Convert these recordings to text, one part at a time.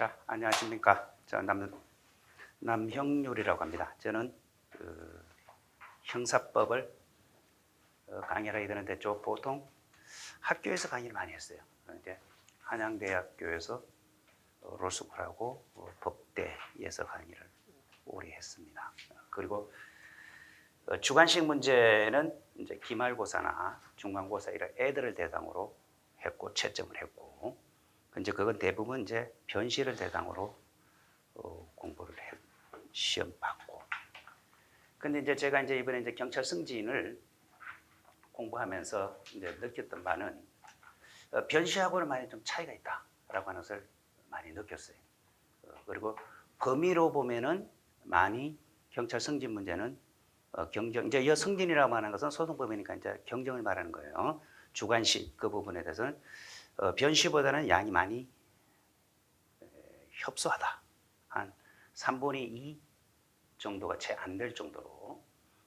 자, 안녕하십니까. 저 남, 남형률이라고 합니다. 저는 그 형사법을 어, 강의를 하게 되는데 저 보통 학교에서 강의를 많이 했어요. 그런데 한양대학교에서 어, 로스쿨하고 어, 법대에서 강의를 오래 했습니다. 그리고 어, 주관식 문제는 이제 기말고사나 중간고사 이런 애들을 대상으로 했고 채점을 했고 이제 그건 대부분 이제 변시를 대상으로 어, 공부를 해 시험 받고 근데 이제 제가 이제 이번에 이제 경찰 승진을 공부하면서 이제 느꼈던 바는 어, 변시하고는 많이 좀 차이가 있다라고 하는 것을 많이 느꼈어요. 어, 그리고 범위로 보면은 많이 경찰 승진 문제는 어, 경정 이제 이 승진이라고 하는 것은 소송법이니까 이제 경정을 말하는 거예요. 주관식 그 부분에 대해서는 어, 변시보다는 양이 많이 에, 협소하다. 한 3분의 2 정도가 채 안 될 정도로.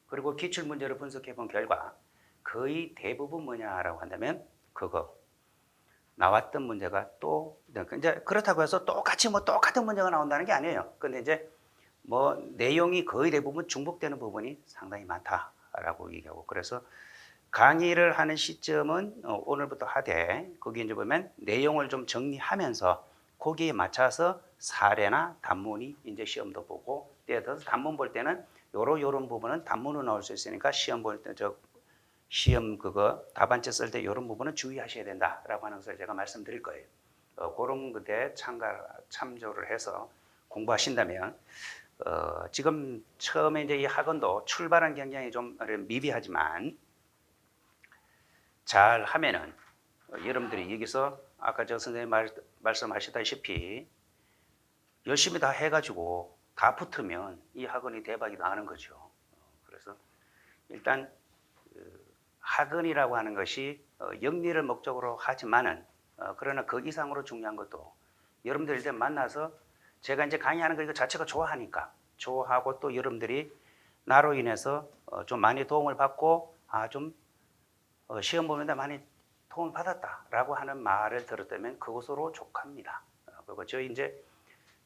그리고 기출 문제를 분석해 본 결과 거의 대부분 뭐냐라고 한다면 그거 나왔던 문제가 또 이제 그렇다고 해서 똑같이 뭐 똑같은 문제가 나온다는 게 아니에요. 근데 이제 뭐 내용이 거의 대부분 중복되는 부분이 상당히 많다라고 얘기하고 그래서 강의를 하는 시점은 어, 오늘부터 하되 거기 이제 보면 내용을 좀 정리하면서 거기에 맞춰서 사례나 단문이 이제 시험도 보고 예를 들어서 단문 볼 때는 요런 요런 부분은 단문으로 나올 수 있으니까 시험 볼 때 저 시험 그거 답안지 쓸때 이런 부분은 주의하셔야 된다라고 하는 것을 제가 말씀드릴 거예요. 어, 그런 것에 참가 참조를 해서 공부하신다면 어, 지금 처음에 이제 이 학원도 출발한 굉장히 좀 미비하지만 잘 하면은 어, 여러분들이 여기서 아까 저 선생님 말, 말씀하셨다시피 열심히 다 해가지고 다 붙으면 이 학원이 대박이 나는 거죠. 어, 그래서 일단 그 학원이라고 하는 것이 어, 영리를 목적으로 하지만은 어, 그러나 그 이상으로 중요한 것도 여러분들 이제 만나서 제가 이제 강의하는 거 이거 자체가 좋아하니까 좋아하고 또 여러분들이 나로 인해서 어, 좀 많이 도움을 받고 아좀 어, 시험 보는데 많이 도움을 받았다라고 하는 말을 들었다면 그것으로 족합니다. 어, 그리고 저희 이제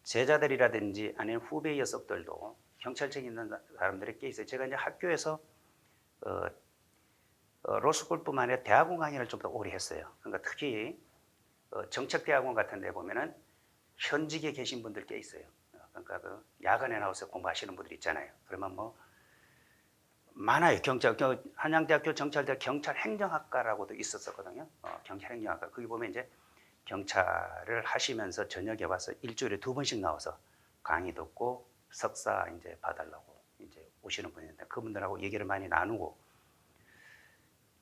제자들이라든지 아니면 후배 녀석들도 경찰청에 있는 사람들이 꽤 있어요. 제가 이제 학교에서 어, 어, 로스쿨뿐만 아니라 대학원 강의를 좀 더 오래 했어요. 그러니까 특히 어, 정책대학원 같은 데 보면은 현직에 계신 분들 꽤 있어요. 어, 그러니까 그 야간에 나와서 공부하시는 분들 있잖아요. 그러면 뭐 많아요. 경찰, 경- 한양대학교 경찰대 경찰 행정학과라고도 있었었거든요. 어, 경찰 행정학과. 거기 보면 이제 경찰을 하시면서 저녁에 와서 일주일에 두 번씩 나와서 강의 듣고 석사 이제 봐달라고 이제 오시는 분인데 그분들하고 얘기를 많이 나누고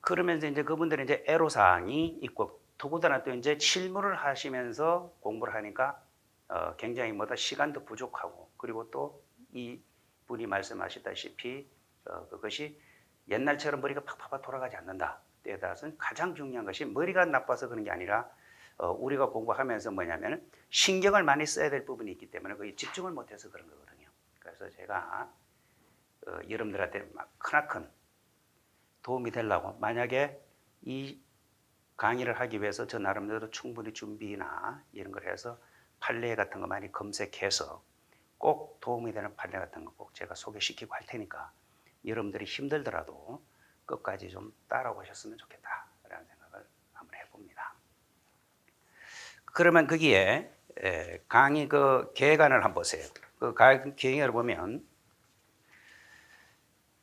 그러면서 이제 그분들은 이제 애로사항이 있고 더군다나 또 이제 실무를 하시면서 공부를 하니까 어, 굉장히 뭐다 시간도 부족하고 그리고 또 이 분이 말씀하셨다시피 어, 그것이 옛날처럼 머리가 팍팍팍 돌아가지 않는다. 때에 따라서는 가장 중요한 것이 머리가 나빠서 그런 게 아니라 어, 우리가 공부하면서 뭐냐면 신경을 많이 써야 될 부분이 있기 때문에 거기 집중을 못해서 그런 거거든요. 그래서 제가 어, 여러분들한테 막 크나큰 도움이 되려고 만약에 이 강의를 하기 위해서 저 나름대로 충분히 준비나 이런 걸 해서 판례 같은 거 많이 검색해서 꼭 도움이 되는 판례 같은 거 꼭 제가 소개시키고 할 테니까 여러분들이 힘들더라도 끝까지 좀 따라오셨으면 좋겠다라는 생각을 한번 해봅니다. 그러면 거기에 에, 강의 그 계간을 한번 보세요. 그 계간을 보면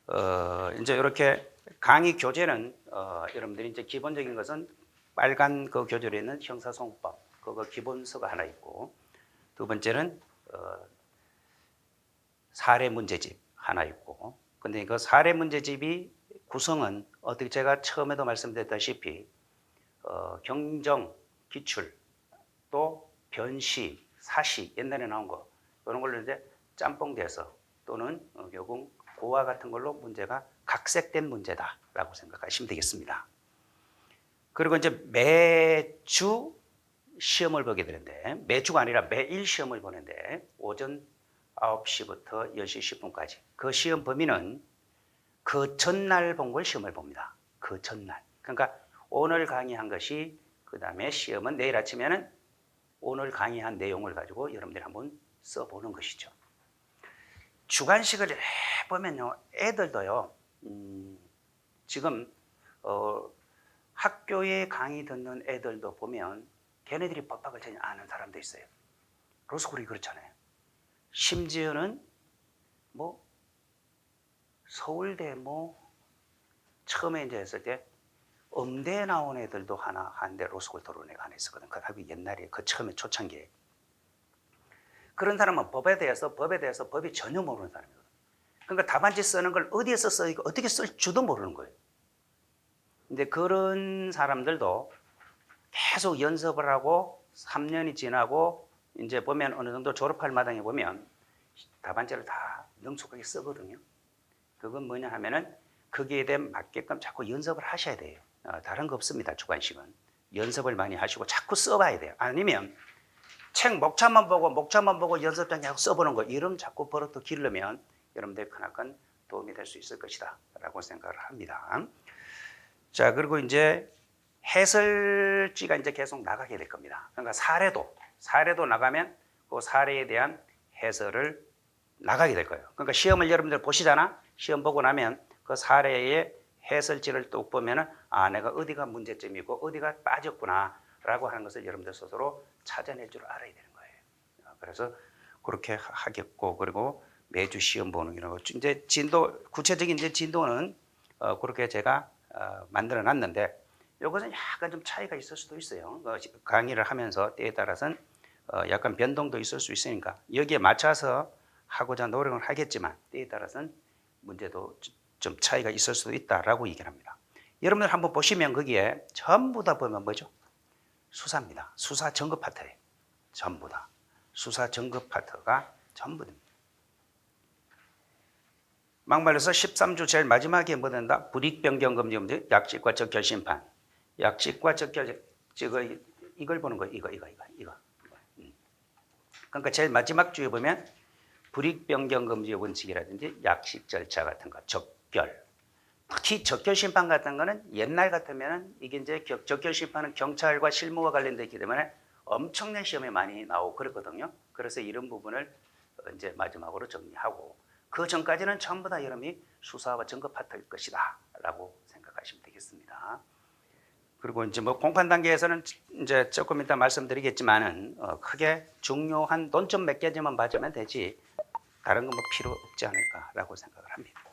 어, 이제 이렇게 강의 교재는 어, 여러분들이 이제 기본적인 것은 빨간 그 교재로 있는 형사소송법 그거 기본서가 하나 있고 두 번째는 어, 사례 문제집 하나 있고 근데 그 사례 문제집이 구성은 어떻게 제가 처음에도 말씀드렸다시피 어, 경정 기출 또 변시 사시 옛날에 나온 거 그런 걸로 이제 짬뽕돼서 또는 어, 결국 고와 같은 걸로 문제가 각색된 문제다라고 생각하시면 되겠습니다. 그리고 이제 매주 시험을 보게 되는데 매주가 아니라 매일 시험을 보는데 오전 9시부터 10시 10분까지 그 시험 범위는 그 전날 본 걸 시험을 봅니다. 그 전날. 그러니까 오늘 강의한 것이 그 다음에 시험은 내일 아침에는 오늘 강의한 내용을 가지고 여러분들이 한번 써보는 것이죠. 주관식을 해보면요, 애들도요, 음, 지금 어, 학교에 강의 듣는 애들도 보면 걔네들이 법학을 전혀 아는 사람도 있어요. 로스쿨이 그렇잖아요. 심지어는 뭐 서울대 뭐 처음에 이제 했을 때 음대 나온 애들도 하나 한대 로스쿨 토론회가 하나 있었거든. 그 아주 옛날에 그 처음에 초창기에 그런 사람은 법에 대해서 법에 대해서 법이 전혀 모르는 사람이거든. 그러니까 답안지 쓰는 걸 어디에서 쓰고 어떻게 쓸 줄도 모르는 거예요. 근데 그런 사람들도 계속 연습을 하고 3년이 지나고 이제 보면 어느 정도 졸업할 마당에 보면 답안지를 다 능숙하게 쓰거든요. 그건 뭐냐 하면은 거기에 대해 맞게끔 자꾸 연습을 하셔야 돼요. 어, 다른 거 없습니다. 주관식은 연습을 많이 하시고 자꾸 써봐야 돼요. 아니면 책 목차만 보고 목차만 보고 연습장에 하고 써보는 거 이런 자꾸 버릇도 기르면 여러분들 크나큰 도움이 될 수 있을 것이다 라고 생각을 합니다. 자 그리고 이제 해설지가 이제 계속 나가게 될 겁니다. 그러니까 사례도 사례도 나가면 그 사례에 대한 해설을 나가게 될 거예요. 그러니까 시험을 여러분들 보시잖아. 시험 보고 나면 그 사례의 해설지를 또 보면은 아 내가 어디가 문제점이고 어디가 빠졌구나라고 하는 것을 여러분들 스스로 찾아낼 줄 알아야 되는 거예요. 그래서 그렇게 하- 하겠고 그리고 매주 시험 보는 거고 이제 진도 구체적인 이제 진도는 어, 그렇게 제가 어, 만들어 놨는데 이것은 약간 좀 차이가 있을 수도 있어요. 어, 시- 강의를 하면서 때에 따라서는 어, 약간 변동도 있을 수 있으니까 여기에 맞춰서 하고자 노력을 하겠지만 때에 따라서는 문제도 좀- 좀 차이가 있을 수도 있다라고 얘기를 합니다. 여러분들 한번 보시면 거기에 전부 다 보면 뭐죠? 수사입니다. 수사 정급 파트예요. 전부 다. 수사 정급 파트가 전부 됩니다. 막말해서 13주 제일 마지막에 뭐 된다? 불이익 변경 금지 약식과 적결 심판. 약식과 적결 이거 이걸 보는 거 이거 이거 이거 이거. 음. 그러니까 제일 마지막 주에 보면 불이익 변경 금지 원칙이라든지 약식 절차 같은 거, 적결. 특히 적결 심판 같은 거는 옛날 같으면은 이게 이제 격- 적결 심판은 경찰과 실무와 관련되기 때문에 엄청난 시험에 많이 나오고 그랬거든요. 그래서 이런 부분을 어, 이제 마지막으로 정리하고 그 전까지는 전부 다 여러분이 수사와 증거 파트일 것이다라고 생각하시면 되겠습니다. 그리고 이제 뭐 공판 단계에서는 이제 조금 이따 말씀드리겠지만은 어, 크게 중요한 논점 몇 개지만 맞으면 되지 다른 건 뭐 필요 없지 않을까라고 생각을 합니다.